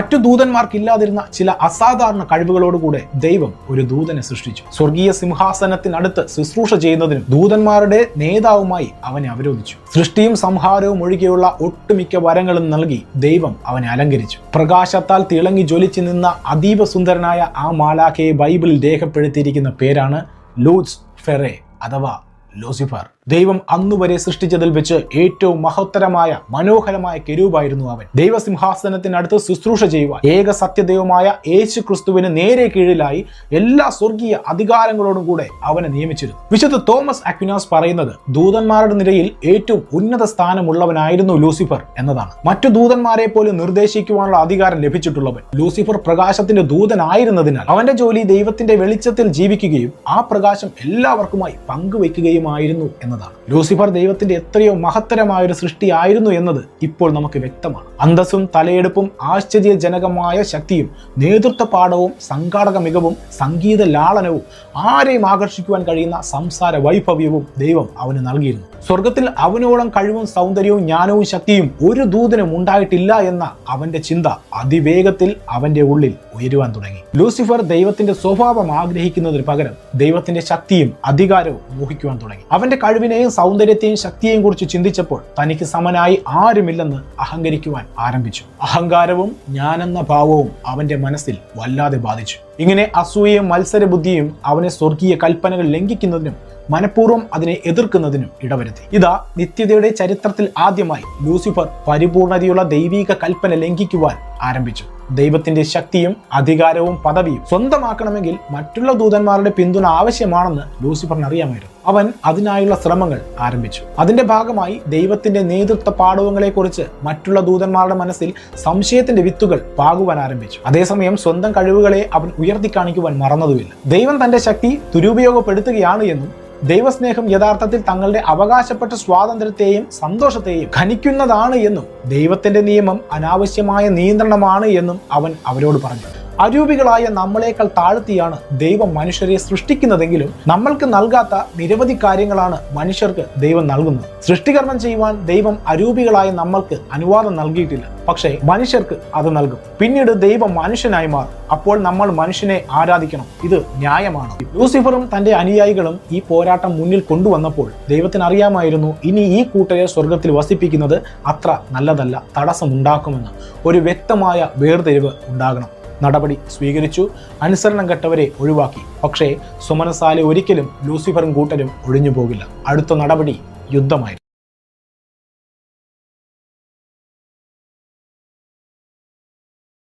മറ്റു ദൂതന്മാർക്കില്ലാതിരുന്ന ചില അസാധാരണ കഴിവുകളോടുകൂടെ ദൈവം ഒരു ദൂതനെ സൃഷ്ടിച്ചു. സ്വർഗീയ സിംഹാസനത്തിനടുത്ത് ശുശ്രൂഷ ചെയ്യുന്നതിനും ദൂതന്മാരുടെ നേതാവുമായി അവനെ അവരോധിച്ചു. സൃഷ്ടിയും സംഹാരവും ഒഴികെയുള്ള ഒട്ടുമിക്ക വരങ്ങളും നൽകി ദൈവം അവനെ അലങ്കരിച്ചു. പ്രകാശത്താൽ തിളങ്ങി ജ്വലിച്ചു നിന്ന അതീവ സുന്ദരനായ ആ മാലാഖയെ ബൈബിളിൽ രേഖപ്പെടുത്തിയിരിക്കുന്ന പേരാണ് ലൂസ് ഫെറെ അഥവാ ലൂസിഫർ. ദൈവം അന്നുവരെ സൃഷ്ടിച്ചതിൽ വെച്ച് ഏറ്റവും മഹത്തരമായ മനോഹരമായ കെരൂപായിരുന്നു അവൻ. ദൈവസിംഹാസനത്തിനടുത്ത് ശുശ്രൂഷ ചെയ്യുവാൻ ഏക സത്യദൈവമായ യേശു ക്രിസ്തുവിന് നേരെ കീഴിലായി എല്ലാ സ്വർഗീയ അധികാരങ്ങളോടും കൂടെ അവനെ നിയമിച്ചിരുന്നു. വിശുദ്ധ തോമസ് അക്വിനാസ് പറയുന്നത് ദൂതന്മാരുടെ നിരയിൽ ഏറ്റവും ഉന്നത സ്ഥാനമുള്ളവനായിരുന്നു ലൂസിഫർ എന്നതാണ്. മറ്റു ദൂതന്മാരെ പോലും നിർദ്ദേശിക്കുവാനുള്ള അധികാരം ലഭിച്ചിട്ടുള്ളവൻ ലൂസിഫർ പ്രകാശത്തിന്റെ ദൂതനായിരുന്നതിനാൽ അവന്റെ ജോലി ദൈവത്തിന്റെ വെളിച്ചത്തിൽ ജീവിക്കുകയും ആ പ്രകാശം എല്ലാവർക്കുമായി പങ്കുവെക്കുകയുമായിരുന്നു എന്നതാണ് ലൂസിഫർ ദൈവത്തിന്റെ എത്രയോ മഹത്തരമായ ഒരു സൃഷ്ടിയായിരുന്നു എന്നത് ഇപ്പോൾ നമുക്ക് വ്യക്തമാണ്. അന്തസ്സും തലയെടുപ്പും ആശ്ചര്യജനകമായ ശക്തിയും നേതൃത്വ പാഠവും സംഘാടക മികവും സംഗീത ലാളനവും ആരെയും ആകർഷിക്കുവാൻ കഴിയുന്ന സംസാര വൈഭവ്യവും ദൈവം അവന് നൽകിയിരുന്നു. സ്വർഗത്തിൽ അവനോളം കഴിവും സൗന്ദര്യവും ജ്ഞാനവും ശക്തിയും ഒരു ദൂതനും ഉണ്ടായിട്ടില്ല എന്ന അവന്റെ ചിന്ത അതിവേഗത്തിൽ അവന്റെ ഉള്ളിൽ ഉയരുവാൻ തുടങ്ങി. ലൂസിഫർ ദൈവത്തിന്റെ സ്വഭാവം ആഗ്രഹിക്കുന്നതിന് പകരം ദൈവത്തിന്റെ ശക്തിയും അധികാരവും മോഹിക്കുവാൻ തുടങ്ങി. അവന്റെ കഴിവിനെയും സൗന്ദര്യത്തെയും ശക്തിയെയും കുറിച്ച് ചിന്തിച്ചപ്പോൾ തനിക്ക് സമനായി ആരുമില്ലെന്ന് അഹങ്കരിക്കുവാൻ ആരംഭിച്ചു. അഹങ്കാരവും ഞാനെന്ന ഭാവവും അവന്റെ മനസ്സിൽ വല്ലാതെ ബാധിച്ചു. ഇങ്ങനെ അസൂയയും മത്സരബുദ്ധിയും അവനെ സ്വർഗീയ കൽപ്പനകൾ ലംഘിക്കുന്നതിനും മനഃപൂർവം അതിനെ എതിർക്കുന്നതിനും ഇടവരുത്തി. ഇതാ നിത്യതയുടെ ചരിത്രത്തിൽ ആദ്യമായി ലൂസിഫർ പരിപൂർണതയുള്ള ദൈവീക കൽപ്പന ലംഘിക്കുവാൻ ആരംഭിച്ചു. ദൈവത്തിന്റെ ശക്തിയും അധികാരവും പദവിയും സ്വന്തമാക്കണമെങ്കിൽ മറ്റുള്ള ദൂതന്മാരുടെ പിന്തുണ ആവശ്യമാണെന്ന് ലൂസിഫറിന് അറിയാമായിരുന്നു അവൻ അതിനായുള്ള ശ്രമങ്ങൾ ആരംഭിച്ചു. അതിന്റെ ഭാഗമായി ദൈവത്തിന്റെ നേതൃത്വ പാടവങ്ങളെക്കുറിച്ച് മറ്റുള്ള ദൂതന്മാരുടെ മനസ്സിൽ സംശയത്തിന്റെ വിത്തുകൾ പാകുവാൻ ആരംഭിച്ചു. അതേസമയം സ്വന്തം കഴിവുകളെ അവൻ ഉയർത്തി കാണിക്കുവാൻ മറന്നതുമില്ല. ദൈവം തന്റെ ശക്തി ദുരുപയോഗപ്പെടുത്തുകയാണ് എന്നും ദൈവസ്നേഹം യഥാർത്ഥത്തിൽ തങ്ങളുടെ അവകാശപ്പെട്ട സ്വാതന്ത്ര്യത്തെയും സന്തോഷത്തെയും ഖനിക്കുന്നതാണ് എന്നും ദൈവത്തിന്റെ നിയമം അനാവശ്യമായ നിയന്ത്രണമാണ് എന്നും അവൻ അവരോട് പറഞ്ഞു. അരൂപികളായ നമ്മളെക്കാൾ താഴ്ത്തിയാണ് ദൈവം മനുഷ്യരെ സൃഷ്ടിക്കുന്നതെങ്കിലും നമ്മൾക്ക് നൽകാത്ത നിരവധി കാര്യങ്ങളാണ് മനുഷ്യർക്ക് ദൈവം നൽകുന്നത്. സൃഷ്ടികർമ്മം ചെയ്യുവാൻ ദൈവം അരൂപികളായ നമ്മൾക്ക് അനുവാദം നൽകിയിട്ടില്ല. പക്ഷേ മനുഷ്യർക്ക് അത് നൽകും. പിന്നീട് ദൈവം മനുഷ്യനായി മാറും. അപ്പോൾ നമ്മൾ മനുഷ്യനെ ആരാധിക്കണം. ഇത് ന്യായമാണ്. ലൂസിഫറും തന്റെ അനുയായികളും ഈ പോരാട്ടം മുന്നിൽ കൊണ്ടുവന്നപ്പോൾ ദൈവത്തിന് അറിയാമായിരുന്നു ഇനി ഈ കൂട്ടരെ സ്വർഗത്തിൽ വസിപ്പിക്കുന്നത് അത്ര നല്ലതല്ല തടസ്സമുണ്ടാക്കുമെന്ന്. ഒരു വ്യക്തമായ വേർതിരിവ് ഉണ്ടാകണം. നടപടി സ്വീകരിച്ചു. അനുസരണം കെട്ടവരെ ഒഴിവാക്കി. പക്ഷേ സുമനസാലെ ഒരിക്കലും ലൂസിഫറും കൂട്ടരും ഒഴിഞ്ഞു പോകില്ല അടുത്ത നടപടി യുദ്ധമായിരുന്നു